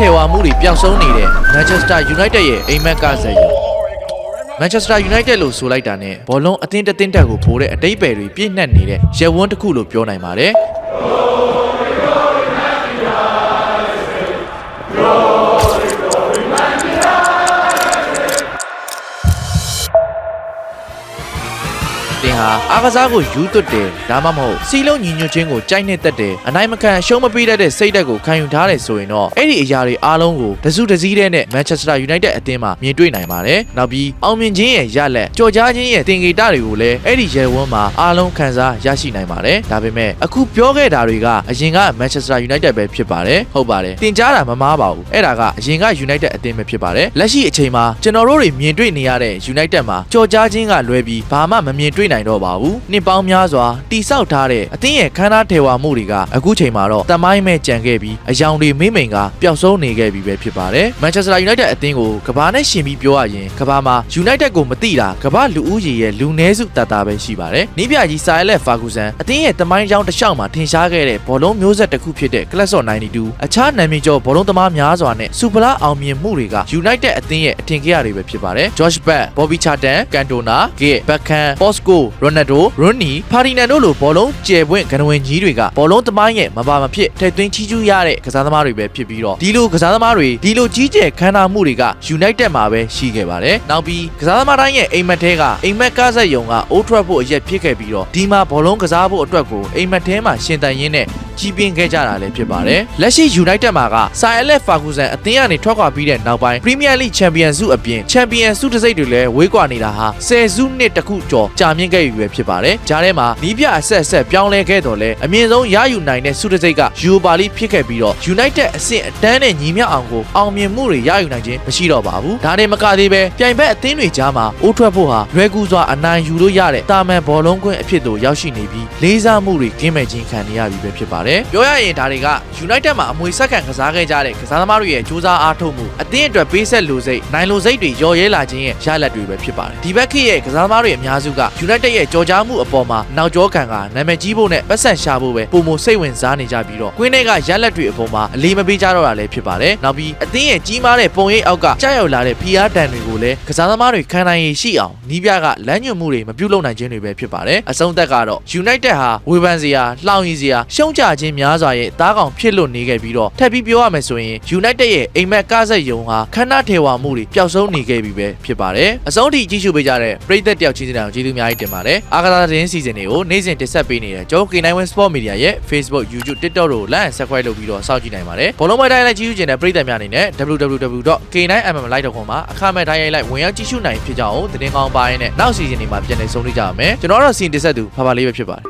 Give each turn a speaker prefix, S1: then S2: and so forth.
S1: ထည်ဝါမှုတွေပျောက်ဆုံးနေတဲ့ Manchester United ရဲ့အိမ်မက်ကစားရုံ Manchester United လို့ဆိုလိုက်တာနဲ့ဘောလုံးအသင်းတစ်သင်းတက်ကိုဖိုးတဲ့အတိတ်ပဲတွေပြည့်နှက်နေတဲ့ရဲဝန်းတစ်ခုလို့ပြောနိုင်ပါတယ် ဟာအားကစားကိုယူသွတ်တယ်ဒါမှမဟုတ်စီလုံးညီညွတ်ခြင်းကိုကြိုက်နေတတ်တယ်အနိုင်မခံအရှုံးမပေးတတ်တဲ့စိတ်ဓာတ်ကိုခံယူထားတယ်ဆိုရင်တော့အဲ့ဒီအရာတွေအားလုံးကိုတစုတစည်းတည်းနဲ့ Manchester United အသင်းမှာမြင်တွေ့နိုင်ပါတယ်နောက်ပြီးအောင်မြင်ခြင်းရဲ့ရလက်ကြော်ကြားခြင်းရဲ့တင်ဂေတတွေကိုလည်းအဲ့ဒီရဲဝန်းမှာအားလုံးခံစားရရှိနိုင်ပါတယ်ဒါပေမဲ့အခုပြောခဲ့တာတွေကအရင်က Manchester United ပဲဖြစ်ပါတယ်ဟုတ်ပါတယ်တင်ကြားတာမမားပါဘူးအဲ့ဒါကအရင်က United အသင်းပဲဖြစ်ပါတယ်လက်ရှိအချိန်မှာကျွန်တော်တို့တွေမြင်တွေ့နေရတဲ့ United မှာကြော်ကြားခြင်းကလွဲပြီးဘာမှမမြင်တွေ့နိုင်တော့ပါဘူးနှစ်ပေါင်းများစွာတိဆောက်ထားတဲ့အသင်းရဲ့ခန္ဓာထေဝါမှုတွေကအခုချိန်မှာတော့တမိုင်းမဲ့ကြံခဲ့ပြီးအယောင်တွေမိမ့်မိန်ကပျောက်ဆုံးနေခဲ့ပြီပဲဖြစ်ပါတယ် Manchester United အသင်းကိုကဘာနဲ့ရှင်ပြီးပြောရရင်ကဘာမှာ United ကိုမသိတာကဘာလူဦးရေရဲ့လူနည်းစုတတ်တာပဲရှိပါတယ်။နီးပြကြီး Sir Alex Ferguson အသင်းရဲ့တမိုင်းကြောင်းတစ်လျှောက်မှာထင်ရှားခဲ့တဲ့ဘောလုံးမျိုးဆက်တစ်ခုဖြစ်တဲ့ Class of 92အခြားနာမည်ကျော်ဘောလုံးသမားများစွာနဲ့စူပလာအောင်မြင်မှုတွေက United အသင်းရဲ့အထင်ကြီးရတွေပဲဖြစ်ပါတယ်။ George Best, Bobby Charlton, Cantona, Gate, Beckham, Bosco, Ronaldo, Rooney, Ferdinand တို့လိုဘောလုံးကျယ်ပွင့်ကနဝင်ကြီးတွေကဘောလုံးသမိုင်းရဲ့မပါမဖြစ်ထိပ်သွင်းချီးကျူးရတဲ့ကစားသမားတွေပဲဖြစ်ပြီးတော့ဒီလိုကစားသမားတွေဒီလိုကြီးကျယ်ခမ်းနားမှုတွေက United မှာပဲရှိခဲ့ပါတယ်။နောက်ပြီးကစားသမားတိုင်းရဲ့အိမ်မက်ထဲကအိမ်မက်ကားဆက်ယုံက Old Trafford အရက်ဖြစ်ခဲ့ပြီးတော့ဒီမှာဘောလုံးကစားဖို့အတွက်ကိုအိမ်မက်ထဲမှာရှင်တန်ရင်းနဲ့ ကြီးပြင်းခဲ့ကြတာလည်းဖြစ်ပါတယ်။လက်ရှိ United မှာက Sir Alex Ferguson အသင်းကနေထွက်ခွာပြီးတဲ့နောက်ပိုင်း Premier League Champions ဆုအပြင် Champions ဆုတစ်စိတ်တွေလည်းဝေးကွာနေတာဟာ10ဆုနှစ်တစ်ခုကျော်ကြာမြင့်ခဲ့ပြီပဲဖြစ်ပါတယ်။ဂျားထဲမှာနီးပြအဆက်အဆက်ပြောင်းလဲခဲ့တော့လဲအမြင့်ဆုံးရယူနိုင်တဲ့ဆုတစ်စိတ်က Europa League ဖြစ်ခဲ့ပြီးတော့ United အဆင့်အတန်းနဲ့ညီမျှအောင်ကိုအောင်မြင်မှုတွေရယူနိုင်ခြင်းမရှိတော့ပါဘူး။ဒါနဲ့မကသေးပဲပြိုင်ဘက်အသင်းတွေကြားမှာအိုးထွက်ဖို့ဟာလွယ်ကူစွာအနိုင်ယူလို့ရတဲ့တာမန်ဘောလုံးကွင်းအဖြစ်သို့ရောက်ရှိနေပြီးလေးစားမှုတွေကင်းမဲ့ခြင်းခံနေရပြီပဲဖြစ်ပါတယ်။ပြောရရင်ဒါတွေက United မှာအမွေဆက်ခံကစားခဲ့ကြတဲ့ကစားသမားတွေရဲ့စူးစမ်းအားထုတ်မှုအသင်းအတွက်ပေးဆက်လိုစိတ်နိုင်လိုစိတ်တွေရော်ရဲလာခြင်းရဲ့ရလဒ်တွေပဲဖြစ်ပါတယ်။ဒီဘက်ခေတ်ရဲ့ကစားသမားတွေအများစုက United ရဲ့ကြော်ကြားမှုအပေါ်မှာနောက်ကျောခံကနာမည်ကြီးဖို့နဲ့ပတ်ဆက်ရှာဖို့ပဲပုံမစိတ်ဝင်စားနေကြပြီးတော့ကွင်းထဲကရလဒ်တွေအပေါ်မှာအလေးမပေးကြတော့တာလည်းဖြစ်ပါတယ်။နောက်ပြီးအသင်းရဲ့ကြီးမားတဲ့ပုံရိပ်အောက်ကကြောက်ရွံ့လာတဲ့ PR တန်တွေကိုလည်းကစားသမားတွေခံနိုင်ရည်ရှိအောင်နီးပြကလမ်းညွှန်မှုတွေမပြုတ်လုံနိုင်ခြင်းတွေပဲဖြစ်ပါတယ်။အဆုံးသက်ကတော့ United ဟာဝေဖန်စရာလှောင်ရည်စရာရှုံးချခြင်းများစွာရဲ့တားကောင်ဖြစ်လို့နေခဲ့ပြီးတော့ထပ်ပြီးပြောရမယ်ဆိုရင် United ရဲ့အိမ်မက်ကားဆက်ယုံဟာခန္ဓာထေဝါမှုတွေပျောက်ဆုံးနေခဲ့ပြီပဲဖြစ်ပါတယ်။အဆုံးထိကြည့်ရှုပေးကြတဲ့ပရိသတ်တယောက်ချင်းစီတိုင်းကိုကျေးဇူးအများကြီးတင်ပါတယ်။အားကစားသတင်းစီစဉ်တွေကိုနေ့စဉ်တင်ဆက်ပေးနေတဲ့ကျွန်တော် K9 Sport Media ရဲ့ Facebook, YouTube, TikTok တို့ Like and Subscribe လုပ်ပြီးတော့စောင့်ကြည့်နိုင်ပါတယ်။ဘောလုံးမိုက်တိုင်းလိုက်ကြည့်ရှုခြင်းတဲ့ပရိသတ်များအနေနဲ့ www.k9mmlive.com မှာအခမဲ့တိုင်းရိုက်လိုက်ဝင်ရောက်ကြည့်ရှုနိုင်ဖြစ်ကြအောင်သတင်းကောင်းပါရင်းနဲ့နောက်စီစဉ်တွေမှာပြန်လည်ဆုံတွေ့ကြရမယ်။ကျွန်တော်ကတော့စီရင်တင်ဆက်သူဖာဖာလေးပဲဖြစ်ပါတယ်။